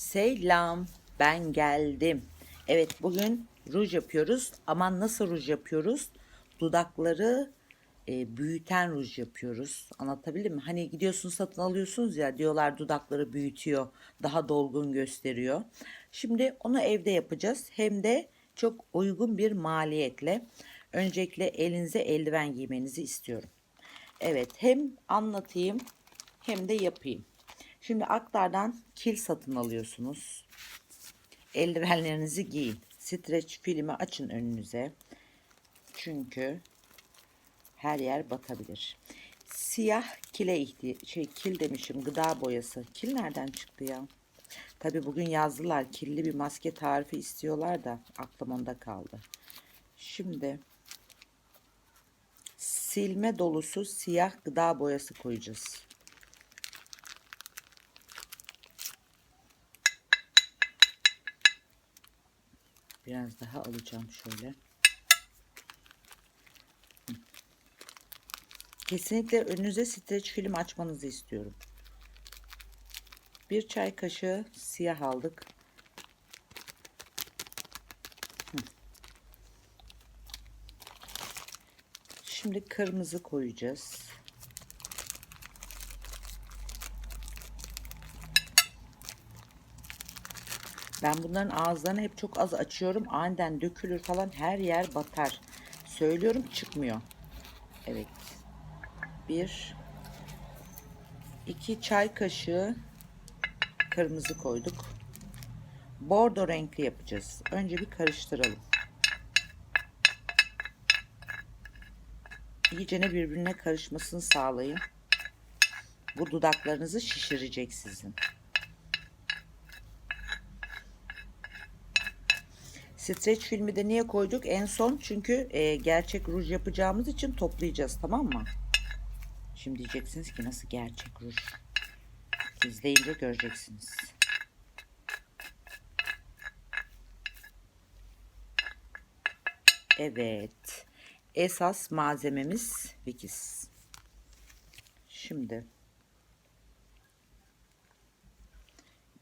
Selam, ben geldim. Evet, bugün ruj yapıyoruz ama nasıl ruj yapıyoruz? Dudakları e, büyüten ruj yapıyoruz. Anlatabildim mi? Hani gidiyorsunuz satın alıyorsunuz ya diyorlar dudakları büyütüyor, daha dolgun gösteriyor. Şimdi onu evde yapacağız. Hem de çok uygun bir maliyetle. Öncelikle elinize eldiven giymenizi istiyorum. Evet, hem anlatayım hem de yapayım. Şimdi aktardan kil satın alıyorsunuz. Eldivenlerinizi giyin. Streç filmi açın önünüze. Çünkü her yer batabilir. Siyah kile ihti şey kil demişim gıda boyası. Kil nereden çıktı ya? Tabi bugün yazdılar kirli bir maske tarifi istiyorlar da aklım onda kaldı. Şimdi silme dolusu siyah gıda boyası koyacağız. Biraz daha alacağım şöyle. Kesinlikle önünüze streç film açmanızı istiyorum. Bir çay kaşığı siyah aldık. Şimdi kırmızı koyacağız. Ben bunların ağızlarını hep çok az açıyorum. Aniden dökülür falan her yer batar. Söylüyorum çıkmıyor. Evet. Bir. iki çay kaşığı kırmızı koyduk. Bordo renkli yapacağız. Önce bir karıştıralım. İyicene birbirine karışmasını sağlayın. Bu dudaklarınızı şişirecek sizin. Streç filmi de niye koyduk? En son çünkü e, gerçek ruj yapacağımız için toplayacağız tamam mı? Şimdi diyeceksiniz ki nasıl gerçek ruj? İzleyince göreceksiniz. Evet. Esas malzememiz Vikis. Şimdi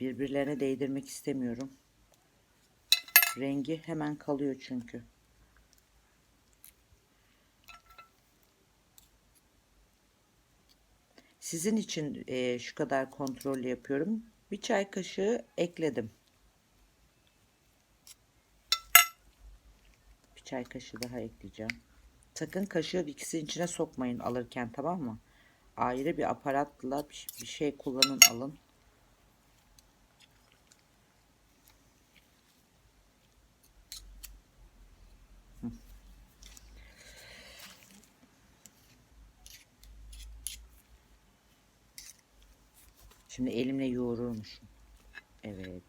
birbirlerine değdirmek istemiyorum. Rengi hemen kalıyor çünkü. Sizin için e, şu kadar kontrollü yapıyorum. Bir çay kaşığı ekledim. Bir çay kaşığı daha ekleyeceğim. Sakın kaşığı ikisinin içine sokmayın alırken tamam mı? Ayrı bir aparatla bir şey kullanın alın. Şimdi elimle yoğururmuşum. Evet.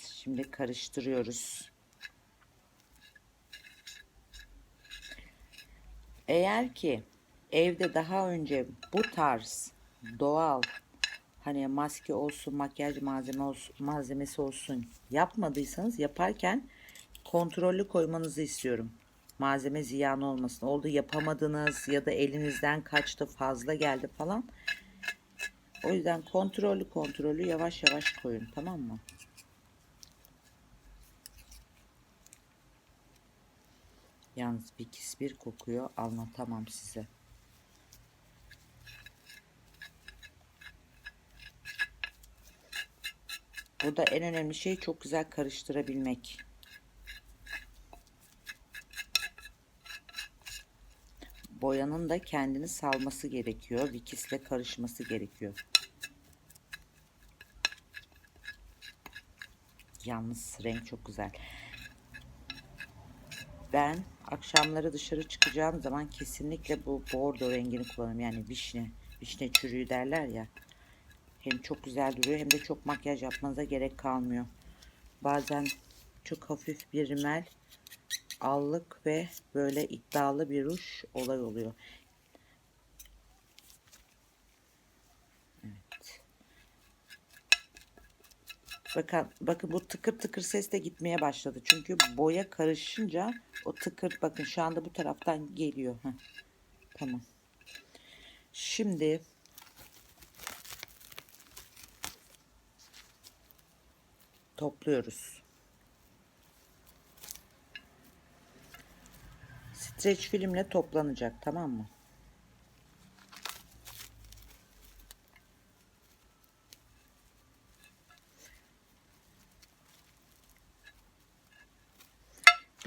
Şimdi karıştırıyoruz. Eğer ki evde daha önce bu tarz doğal hani maske olsun, makyaj malzeme olsun, malzemesi olsun yapmadıysanız yaparken kontrollü koymanızı istiyorum. Malzeme ziyan olmasın. Oldu yapamadınız ya da elinizden kaçtı fazla geldi falan. O yüzden kontrollü kontrollü yavaş yavaş koyun tamam mı? Yalnız bir kis bir kokuyor anlatamam size. Burada en önemli şey çok güzel karıştırabilmek. Boyanın da kendini salması gerekiyor. Vikisle karışması gerekiyor. Yalnız renk çok güzel. Ben akşamları dışarı çıkacağım zaman kesinlikle bu bordo rengini kullanırım. Yani vişne, vişne çürüğü derler ya. Hem çok güzel duruyor hem de çok makyaj yapmanıza gerek kalmıyor. Bazen çok hafif bir rimel, allık ve böyle iddialı bir ruj olay oluyor. Bakın, bakın bu tıkır tıkır ses de gitmeye başladı. Çünkü boya karışınca o tıkır bakın şu anda bu taraftan geliyor. Heh. Tamam. Şimdi topluyoruz. Streç filmle toplanacak tamam mı?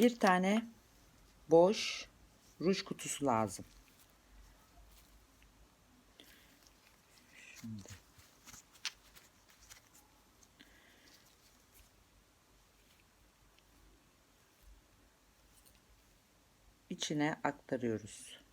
Bir tane boş ruj kutusu lazım. Şimdi. içine aktarıyoruz.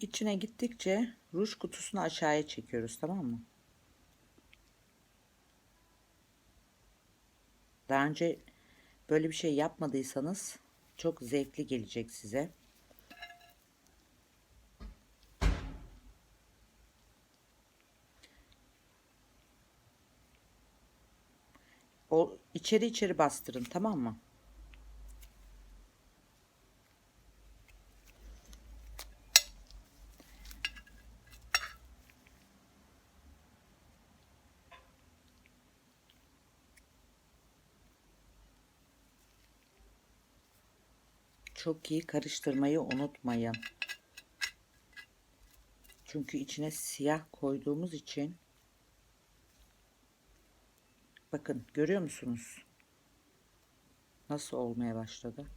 İçine gittikçe ruj kutusunu aşağıya çekiyoruz tamam mı? Daha önce böyle bir şey yapmadıysanız çok zevkli gelecek size. O içeri içeri bastırın tamam mı? Çok iyi karıştırmayı unutmayın. Çünkü içine siyah koyduğumuz için bakın görüyor musunuz? Nasıl olmaya başladı?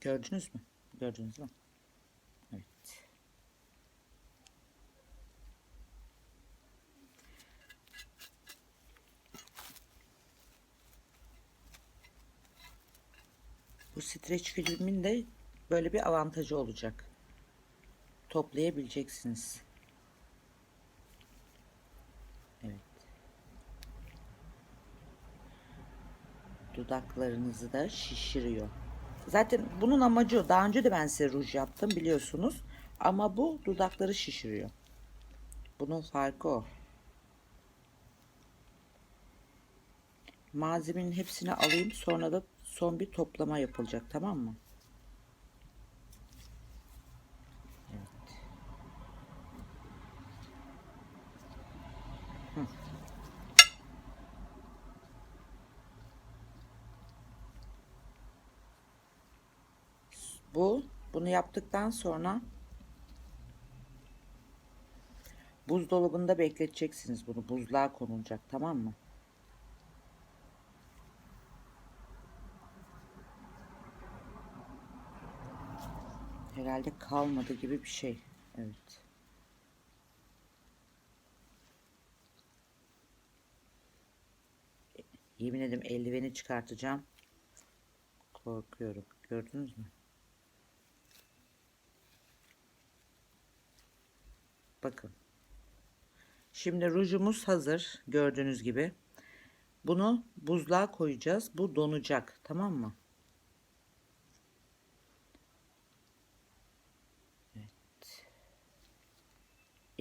Gördünüz mü? Gördünüz mü? Evet. Bu streç filmin de böyle bir avantajı olacak. Toplayabileceksiniz. Evet. Dudaklarınızı da şişiriyor. Zaten bunun amacı o. Daha önce de ben size ruj yaptım biliyorsunuz. Ama bu dudakları şişiriyor. Bunun farkı o. Malzemenin hepsini alayım. Sonra da son bir toplama yapılacak. Tamam mı? Evet. Bu bunu yaptıktan sonra buzdolabında bekleteceksiniz bunu. Buzluğa konulacak tamam mı? Herhalde kalmadı gibi bir şey. Evet. Yemin ederim eldiveni çıkartacağım. Korkuyorum. Gördünüz mü? Bakın. Şimdi rujumuz hazır. Gördüğünüz gibi. Bunu buzluğa koyacağız. Bu donacak. Tamam mı?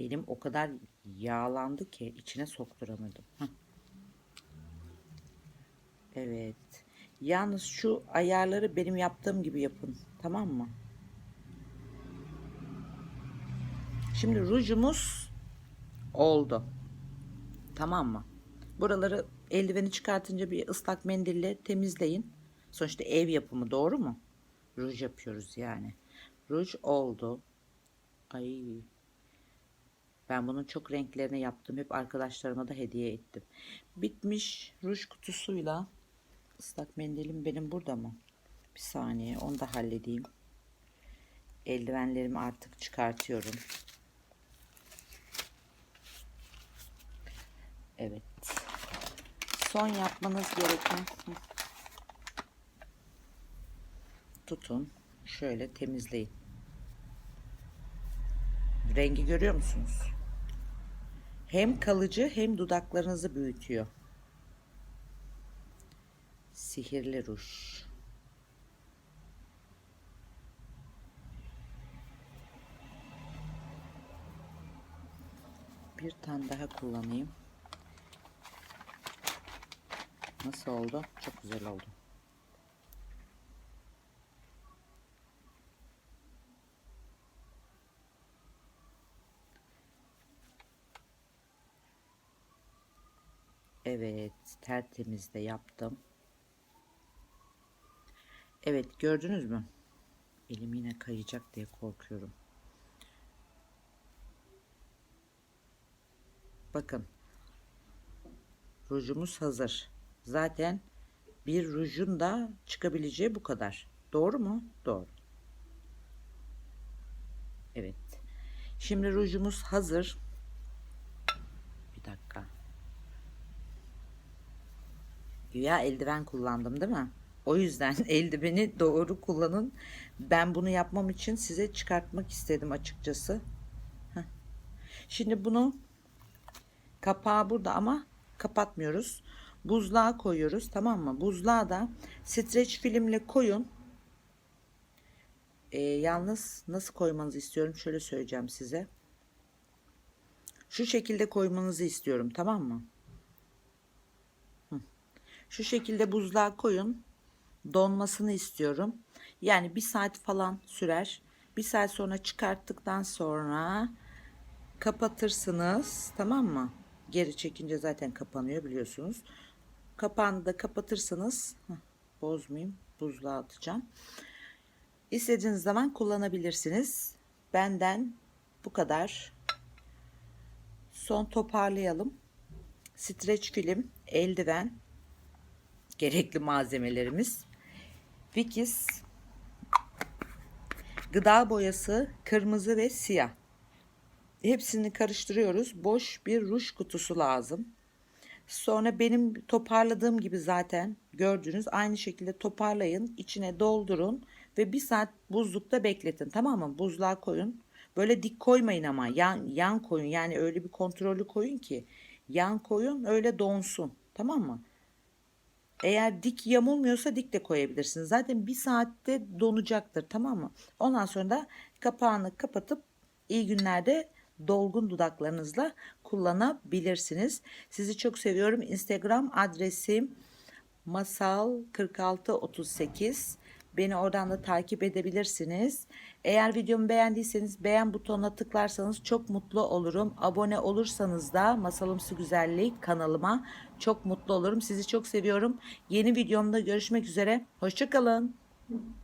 Elim o kadar yağlandı ki içine sokturamadım. Evet. Yalnız şu ayarları benim yaptığım gibi yapın. Tamam mı? Şimdi rujumuz oldu. Tamam mı? Buraları eldiveni çıkartınca bir ıslak mendille temizleyin. Sonuçta ev yapımı doğru mu? Ruj yapıyoruz yani. Ruj oldu. Ay. Ben bunun çok renklerini yaptım. Hep arkadaşlarıma da hediye ettim. Bitmiş ruj kutusuyla ıslak mendilim benim burada mı? Bir saniye onu da halledeyim. Eldivenlerimi artık çıkartıyorum. Evet. Son yapmanız gereken Hı. tutun. Şöyle temizleyin. Rengi görüyor musunuz? Hem kalıcı hem dudaklarınızı büyütüyor. Sihirli ruj. Bir tane daha kullanayım. Nasıl oldu? Çok güzel oldu. Evet, tertemiz de yaptım. Evet, gördünüz mü? Elim yine kayacak diye korkuyorum. Bakın. Rujumuz hazır. Zaten bir rujun da çıkabileceği bu kadar. Doğru mu? Doğru. Evet. Şimdi rujumuz hazır. Bir dakika. Güya eldiven kullandım değil mi? O yüzden eldiveni doğru kullanın. Ben bunu yapmam için size çıkartmak istedim açıkçası. Şimdi bunu kapağı burada ama kapatmıyoruz. Buzluğa koyuyoruz tamam mı? Buzluğa da streç filmle koyun. Ee, yalnız nasıl koymanızı istiyorum şöyle söyleyeceğim size. Şu şekilde koymanızı istiyorum tamam mı? Şu şekilde buzluğa koyun. Donmasını istiyorum. Yani bir saat falan sürer. Bir saat sonra çıkarttıktan sonra kapatırsınız. Tamam mı? Geri çekince zaten kapanıyor biliyorsunuz. Kapağını da kapatırsınız. Bozmayayım. Buzluğa atacağım. İstediğiniz zaman kullanabilirsiniz. Benden bu kadar. Son toparlayalım. Streç film, eldiven, gerekli malzemelerimiz. Vikis, gıda boyası, kırmızı ve siyah. Hepsini karıştırıyoruz. Boş bir ruj kutusu lazım. Sonra benim toparladığım gibi zaten gördüğünüz aynı şekilde toparlayın. içine doldurun ve bir saat buzlukta bekletin. Tamam mı? Buzluğa koyun. Böyle dik koymayın ama yan, yan koyun. Yani öyle bir kontrollü koyun ki yan koyun öyle donsun. Tamam mı? Eğer dik yamulmuyorsa dik de koyabilirsiniz. Zaten bir saatte donacaktır tamam mı? Ondan sonra da kapağını kapatıp iyi günlerde dolgun dudaklarınızla kullanabilirsiniz. Sizi çok seviyorum. Instagram adresim masal 4638. Beni oradan da takip edebilirsiniz. Eğer videomu beğendiyseniz beğen butonuna tıklarsanız çok mutlu olurum. Abone olursanız da Masalımsı Güzellik kanalıma çok mutlu olurum. Sizi çok seviyorum. Yeni videomda görüşmek üzere. Hoşçakalın.